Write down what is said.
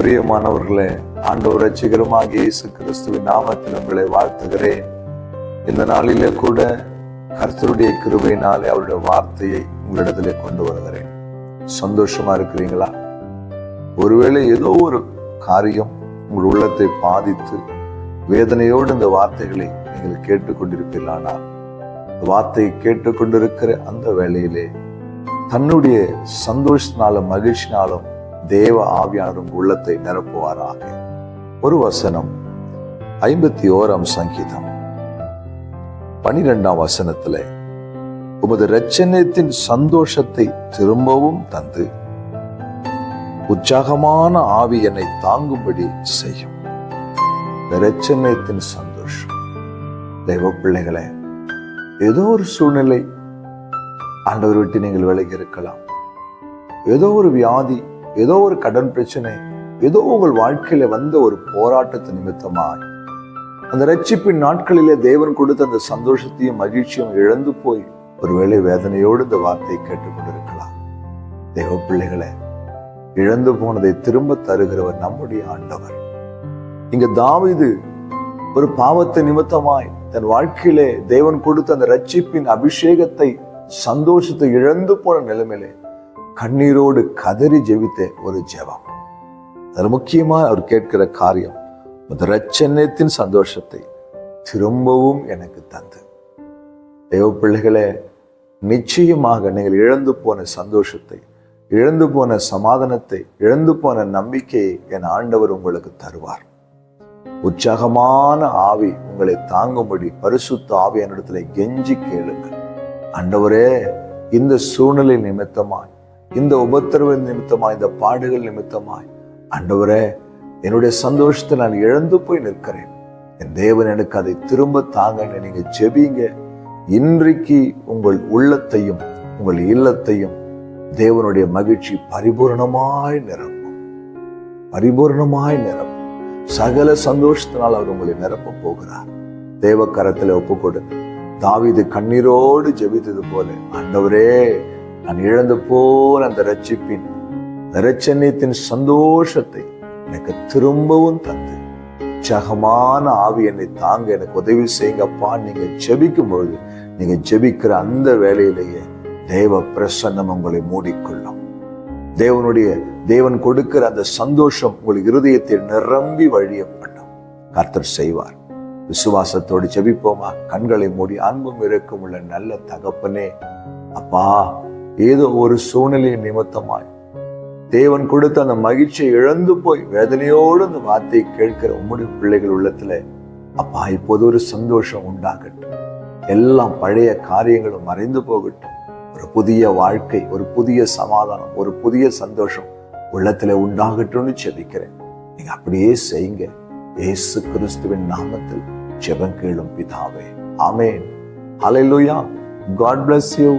பிரியமானவர்களே ஆண்டவர் ரட்சிகரமாக இயேசு கிறிஸ்துவின் நாமத்தில் உங்களை வாழ்த்துகிறேன். இந்த நாளிலே கூட கர்த்தருடைய கிருபையினாலே அவருடைய வார்த்தையை உங்களிடத்திலே கொண்டு வருகிறேன். சந்தோஷமா இருக்கிறீங்களா? ஒருவேளை ஏதோ ஒரு காரியம் உங்கள் உள்ளத்தை பாதித்து வேதனையோடு இந்த வார்த்தைகளை நீங்கள் கேட்டுக்கொண்டிருப்பீர்களானால் வார்த்தையை கேட்டுக்கொண்டிருக்கிற அந்த வேளையிலே தன்னுடைய சந்தோஷத்தினாலும் மகிழ்ச்சினாலும் தேவ ஆவியானவர் உள்ளத்தை நிரப்புவாராக. ஒரு வசனம் ஐம்பத்தி ஓராம் சங்கீதம். பனிரெண்டாம் வசனத்துல உமது ரச்சனத்தின் சந்தோஷத்தை திரும்பவும் தந்து உற்சாகமான ஆவி என்னை தாங்கும்படி செய்யும். ரச்சனத்தின் சந்தோஷம். தெய்வ பிள்ளைகளே ஏதோ ஒரு சூழ்நிலை ஆண்டவர் விட்டு நீங்கள் விலகி இருக்கலாம். ஏதோ ஒரு வியாதி ஏதோ ஒரு கடன் பிரச்சனை ஏதோ உங்கள் வாழ்க்கையில வந்த ஒரு போராட்டத்து நிமித்தமாய். அந்த ரட்சிப்பின் நாட்களிலே தேவன் கொடுத்த அந்த சந்தோஷத்தையும் மகிழ்ச்சியும் இழந்து போய் ஒருவேளை வேதனையோடு இந்த வார்த்தையை கேட்டுக்கொண்டிருக்கலாம். தேவ பிள்ளைகளே இழந்து போனதை திரும்ப தருகிறவர் நம்முடைய ஆண்டவர். இங்க தாவிது ஒரு பாவத்தை நிமித்தமாய் தன் வாழ்க்கையிலே தேவன் கொடுத்த அந்த ரட்சிப்பின் அபிஷேகத்தை சந்தோஷத்தை இழந்து போன நிலைமையிலே கண்ணீரோடு கதறி ஜெபித்த ஒரு ஜெபம். அதில் முக்கியமா அவர் கேட்கிற காரியம் அந்த ரச்சனத்தின் சந்தோஷத்தை திரும்பவும் எனக்கு தந்து. தேவ பிள்ளைகளே நிச்சயமாக நீங்கள் இழந்து போன சந்தோஷத்தை இழந்து போன சமாதானத்தை இழந்து போன நம்பிக்கையை என் ஆண்டவர் உங்களுக்கு தருவார். உற்சாகமான ஆவி உங்களை தாங்கும்படி பரிசுத்த ஆவி என்னிடத்துல கெஞ்சி கேளுங்கள். ஆண்டவரே இந்த சூழ்நிலை நிமித்தமாய் இந்த உபத்திரவ நிமித்தமாய் இந்த பாடுகள் நிமித்தமாய் ஆண்டவரே என்னுடைய சந்தோஷத்தை நான் இழந்து போய் நிற்கிறேன். என் தேவன் எனக்கு அதை திரும்ப தாங்கன்னு நீங்க செபிங்க இன்றைக்கு உங்கள் உள்ளத்தையும் உங்கள் இல்லத்தையும் தேவனுடைய மகிழ்ச்சி பரிபூர்ணமாய் நிரப்பும். பரிபூர்ணமாய் நிரப்பும். சகல சந்தோஷத்தினால் அவர் உங்களை நிரப்ப போகிறார். தேவ கரத்துல ஒப்பு கொடுங்க தாவீது கண்ணீரோடு ஜெபித்தது போல. ஆண்டவரே நான் இழந்து போன அந்த ரட்சிப்பின் இரட்சணியத்தின் சந்தோஷத்தை எனக்கு திரும்பவும் தந்து. உற்சாகமான ஆவி என்னை தாங்க எனக்கு உதவி செய்யுங்கப்பா. நீங்க ஜெபிக்கும் பொழுது நீங்க ஜெபிக்கிற அந்த வேலையிலேயே தேவ பிரசன்னம் உங்களை மூடிக்கொள்ளும். தேவனுடைய தேவன் கொடுக்கிற அந்த சந்தோஷம் உங்கள் இருதயத்தை நிரம்பி வழியப்படும் கர்த்தர் செய்வார். விசுவாசத்தோடு ஜெபிப்போமா? கண்களை மூடி அன்பும் இருக்கும் உள்ள நல்ல தகப்பனே. அப்பா ஏதோ ஒரு சூழ்நிலை நிமித்தமாய். தேவன் கொடுத்த அந்த மகிழ்ச்சியை இழந்து போய் வேதனையோடு அந்த வார்த்தையை கேட்கிற உம்முடைய பிள்ளைகள் உள்ளத்துல அப்பா இப்போது ஒரு சந்தோஷம் உண்டாகட்டும். எல்லாம் பழைய காரியங்களும் மறைந்து போகட்டும். ஒரு புதிய வாழ்க்கை ஒரு புதிய சமாதானம் ஒரு புதிய சந்தோஷம் உள்ளத்துல உண்டாகட்டும்னு செபிக்கிறேன். நீங்க அப்படியே செய்யுங்க. ஏசு கிறிஸ்துவின் நாமத்தில் ஜெபம் கேளும் பிதாவே. ஆமேன். ஹalleluya காட் பிளஸ் யூ